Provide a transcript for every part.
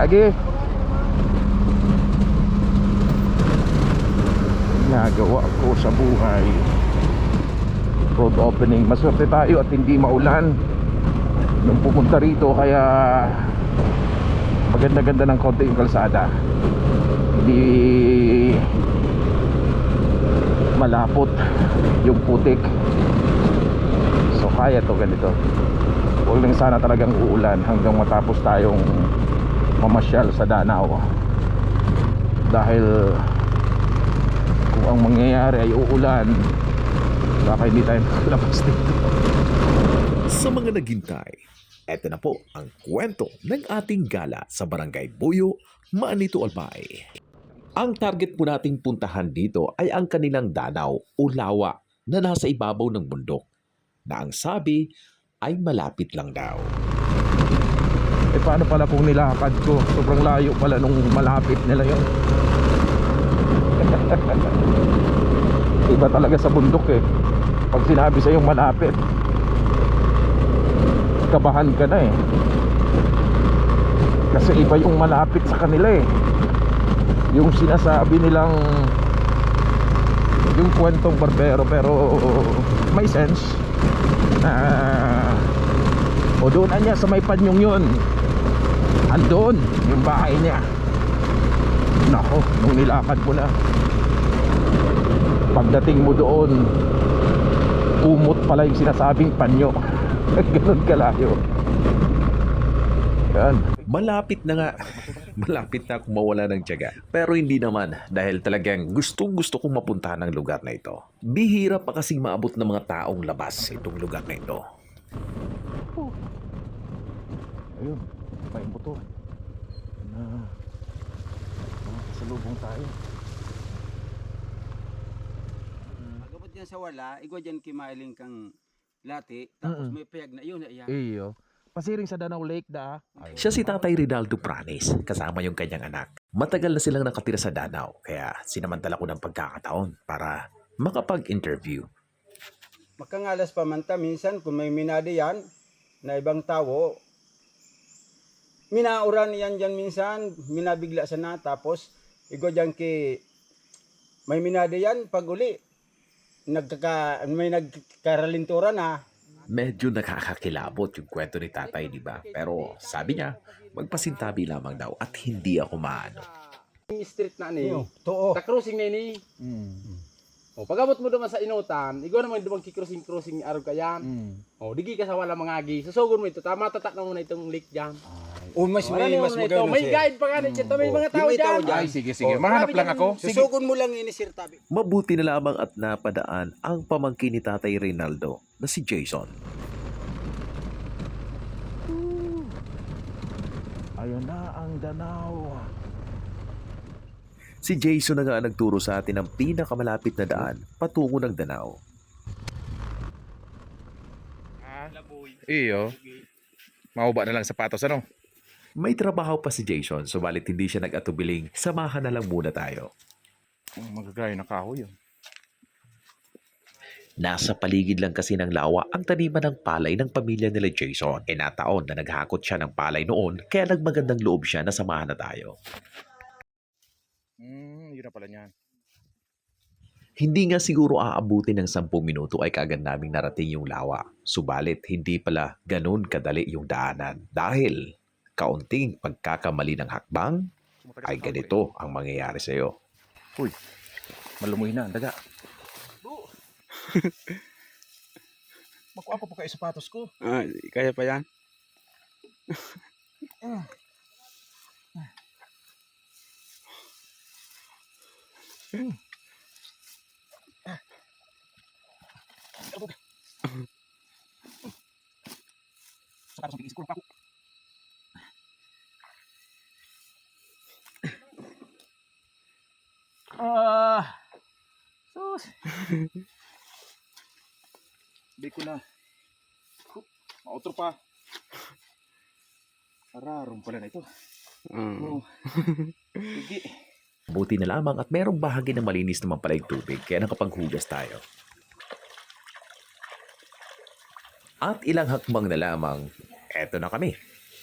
Gagi. Nagawa ko sa buhay. Road opening. Maswerte tayo at hindi maulan. Nung pupunta rito kaya maganda-ganda ng konti yung kalsada. Hindi malapot yung putik. So kaya to ganito. Huwag lang sana talagang uulan hanggang matapos tayong mamasyal sa Danao. Dahil kung ang mangyayari ay uulan, baka hindi tayo makalabas dito. Sa mga naghintay, eto na po ang kwento ng ating gala sa Barangay Buyo, Manito Albay. Ang target po nating puntahan dito ay ang kanilang danaw o lawa na nasa ibabaw ng bundok na ang sabi ay malapit lang daw. Eh paano pala kung nilakad ko? Sobrang layo pala nung malapit nila yun. Iba talaga sa bundok eh. Pag sinabi sa'yong malapit, kabahan ka na eh. Kasi iba yung malapit sa kanila eh. Yung sinasabi nilang yung kwentong barbero pero may sense na o doon anya sa may panyong yun andun yung bahay niya nako nung nilakad mo na pagdating mo doon umot pala yung sinasabing panyo ganun kalayo yan Malapit na nga. Malapit na akong mawala ng tiyaga. Pero hindi naman dahil talagang gustong gusto kong mapuntahan ng lugar na ito. Bihira pa kasing maabot ng mga taong labas itong lugar na ito. Ayun may motor. Na. Kasalubong tayo. Pagabot yan sa wala, igwa dyan kimailing kang lati, tapos may payag na yun, iya. iyo. Pasiring sa Danau Lake da. Siya si Tatay Rinaldo Pranes, kasama yung kanyang anak. Matagal na silang nakatira sa Danau, kaya sinamantala ko ng pagkakataon para makapag-interview. Makangalas pa man ta, minsan kung may minade yan, na ibang tao, minauran yan dyan minsan, minabigla sa na, tapos igwa dyan ki, may minade yan, pag uli, nagkaka, may nagkaralinturan na, Medyo nakakakilabot yung kwento ni Tatay, di ba? Pero sabi niya, magpasintabi lamang daw at hindi ako maano. Yung street na ni. too. Ta crossing na ni. O pagabot mo naman sa inutan, igo naman dumang ki-crossing crossing araw kayan. O digi ka sa wala mangagi. Susugon mo ito, tama tatak na muna itong lake diyan. O mas Wala may, mas magano May guide pa nga Chito, may Oo. mga tao dyan. ay sige sige Oh, mahanap lang ako sige Susugon mo lang ini sir tabi. Mabuti na lamang at napadaan ang pamangkin ni Tatay Rinaldo na si Jason. ayun na ang Danau Si Jason na nga ang nagturo sa atin ng pinakamalapit na daan patungo ng Danau. iyo mauba na lang sapatos ano May trabaho pa si Jason, subalit hindi siya nag-atubiling, samahan na lang muna tayo. magagaya na kahoy yun Nasa paligid lang kasi ng lawa ang taniman ng palay ng pamilya nila Jason. E nataon na naghakot siya ng palay noon, kaya nagmagandang loob siya na samahan na tayo. Hmm, yun na pala niyan. Hindi nga siguro aabutin ng 10 minuto ay kagad naming narating yung lawa. Subalit hindi pala ganun kadali yung daanan. Dahil kaunting pagkakamali ng hakbang ay ganito ang mangyayari sa iyo. Malumuy na, ang daga. Makuha pa po kayo sapatos ko. Ah, kaya pa yan? Sapatos ang ko ako. Hindi ko na. Mautro pa. Ararong pala na ito. Oh. Sige. Buti na lamang at merong bahagi na malinis naman pala yung tubig kaya nakapaghugas tayo. At ilang hakbang na lamang, eto na kami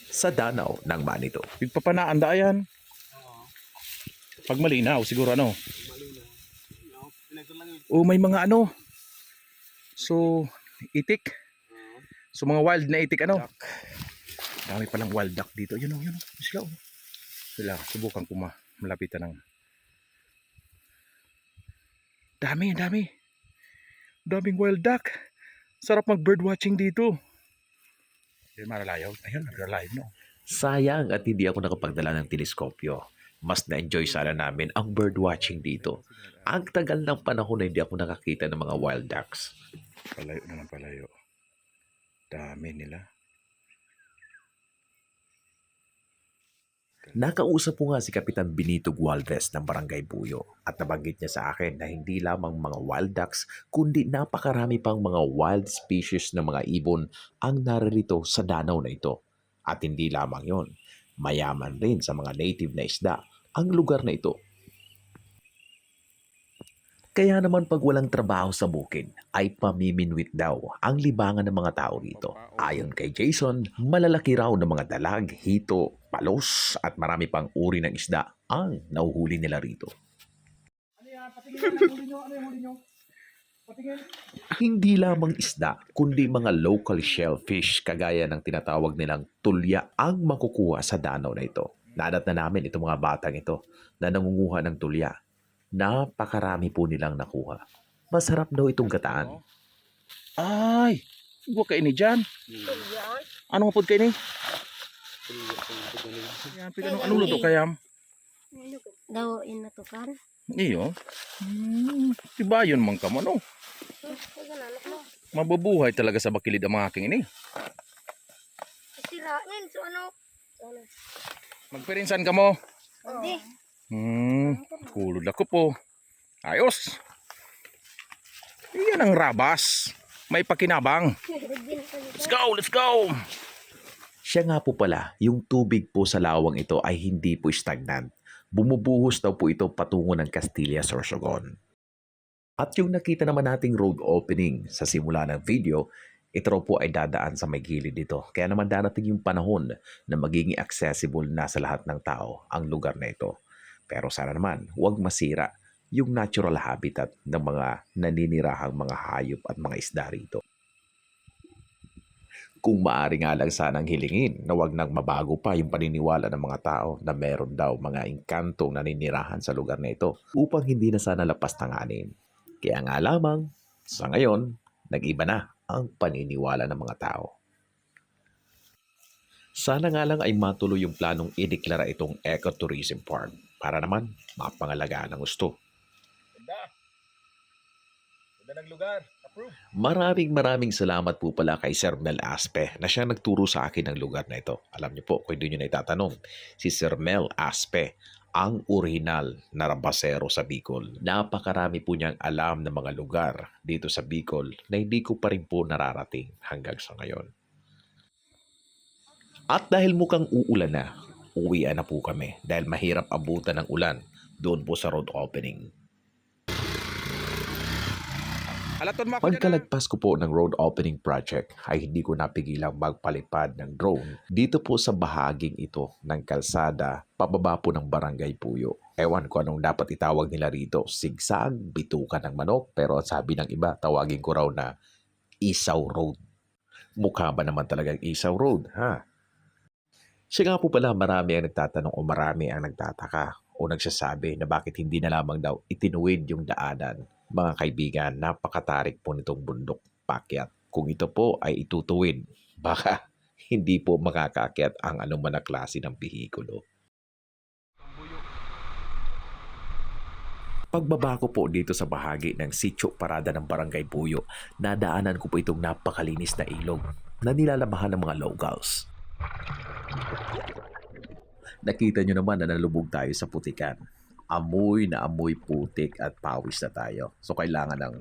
sa danaw ng Manito. Pigpapanaan da yan. Pag malinaw, siguro ano. O may mga ano. So, itik. So mga wild na itik ano. Dami palang wild duck dito. Yun o, yun o. Sila o. Sila, subukan ko ma malapitan ng Dami, dami. Daming wild duck. Sarap mag bird watching dito. Ayun, maralayaw. Ayun, maralayaw no. Sayang at hindi ako nakapagdala ng teleskopyo. Mas na-enjoy sana namin ang bird watching dito. Ang tagal ng panahon na hindi ako nakakita ng mga wild ducks. Palayo na ng palayo. Dami nila. Nakausap ko nga si Kapitan Benito Gualvez ng Barangay Buyo at nabanggit niya sa akin na hindi lamang mga wild ducks kundi napakarami pang mga wild species ng mga ibon ang naririto sa danaw na ito. At hindi lamang yon, mayaman rin sa mga native na isda ang lugar na ito. Kaya naman pag walang trabaho sa bukid ay pamiminwit daw ang libangan ng mga tao rito. Ayon kay Jason, malalaki raw ng mga dalag, hito, palos at marami pang uri ng isda ang nauhuli nila rito. Hindi lamang isda, kundi mga local shellfish kagaya ng tinatawag nilang tulya ang makukuha sa danaw na ito. Nadat na namin itong mga batang ito na nangunguha ng tulya. Napakarami po nilang nakuha. Masarap daw itong gataan. Ay! Huwag kayo ni dyan. Ano nga po kayo ni? Ano, luto kaya? Daw inatukan. Iyo. Hmm, diba yun man ka mo, no? Mabubuhay talaga sa bakilid ang mga aking ini. Sirain so ano? Ano? Magpirinsan ka mo. Hindi. Hmm, kulod ako po. Ayos. Iyan ang rabas. May pakinabang. Let's go, let's go. Siya nga po pala, yung tubig po sa lawang ito ay hindi po stagnant. Bumubuhos daw po ito patungo ng Castilla Sorsogon. At yung nakita naman nating road opening sa simula ng video, ito raw po ay dadaan sa may gilid dito. Kaya naman darating yung panahon na magiging accessible na sa lahat ng tao ang lugar na ito. Pero sana naman, huwag masira yung natural habitat ng mga naninirahang mga hayop at mga isda rito. Kung maaari nga lang sanang hilingin na wag nang mabago pa yung paniniwala ng mga tao na meron daw mga inkantong naninirahan sa lugar na ito upang hindi na sana lapas tanganin. Kaya nga lamang, sa ngayon, nag-iba na ang paniniwala ng mga tao. Sana nga lang ay matuloy yung planong ideklara itong ecotourism park para naman mapangalagaan ang gusto. Ganda ng lugar. Maraming maraming salamat po pala kay Sir Mel Aspe na siya nagturo sa akin ng lugar na ito. Alam niyo po, kung hindi niyo na itatanong, si Sir Mel Aspe ang original na rabasero sa Bicol. Napakarami po niyang alam ng mga lugar dito sa Bicol na hindi ko pa rin po nararating hanggang sa ngayon. At dahil mukhang uulan na, uwian na po kami dahil mahirap abutan ng ulan doon po sa road opening. Alaton mo ako dyan, ah. Pagkalagpas ko po ng road opening project ay hindi ko napigilang magpalipad ng drone dito po sa bahaging ito ng kalsada pababa po ng barangay Puyo. Ewan ko anong dapat itawag nila rito, sigsag, bitukan ng manok, pero sabi ng iba tawagin ko raw na Isaw Road. Mukha ba naman talagang Isaw Road, ha? Siya nga po pala marami ang nagtatanong o marami ang nagtataka o nagsasabi na bakit hindi na lamang daw itinuwid yung daanan mga kaibigan, napakatarik po nitong bundok pakyat. Kung ito po ay itutuwid, baka hindi po makakakyat ang anuman na klase ng bihikulo. Pagbaba ko po dito sa bahagi ng sityo parada ng barangay Buyo, nadaanan ko po itong napakalinis na ilog na nilalabahan ng mga locals. Nakita nyo naman na nalubog tayo sa putikan amoy na amoy putik at pawis na tayo. So, kailangan ng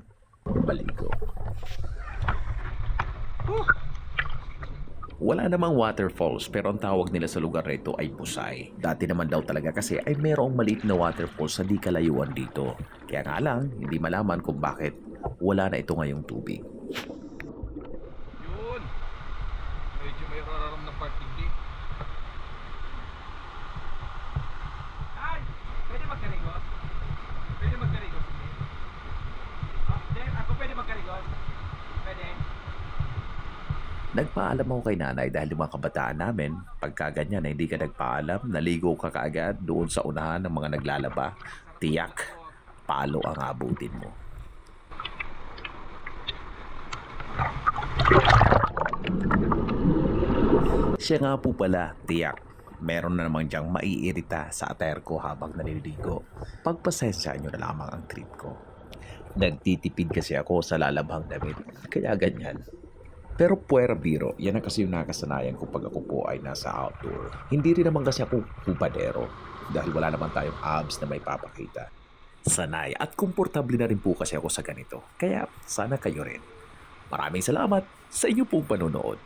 baligo. Wala namang waterfalls pero ang tawag nila sa lugar na ito ay Pusay. Dati naman daw talaga kasi ay merong maliit na waterfalls sa di kalayuan dito. Kaya nga lang, hindi malaman kung bakit wala na ito ngayong tubig. Yun. Medyo may rararam ng part hindi. Nagpaalam ako kay nanay dahil yung mga kabataan namin, pagka ganyan na hindi ka nagpaalam, naligo ka kaagad doon sa unahan ng mga naglalaba, tiyak, palo ang abutin mo. Siya nga po pala, tiyak. Meron na naman diyang maiirita sa ater ko habang naliligo. Pagpasensya nyo na lamang ang trip ko. Nagtitipid kasi ako sa lalabhang damit. Kaya ganyan. Pero puwera biro, yan ang kasi yung nakasanayan ko pag ako po ay nasa outdoor. Hindi rin naman kasi ako kupadero dahil wala naman tayong abs na may papakita. Sanay at komportable na rin po kasi ako sa ganito. Kaya sana kayo rin. Maraming salamat sa inyong pong panonood.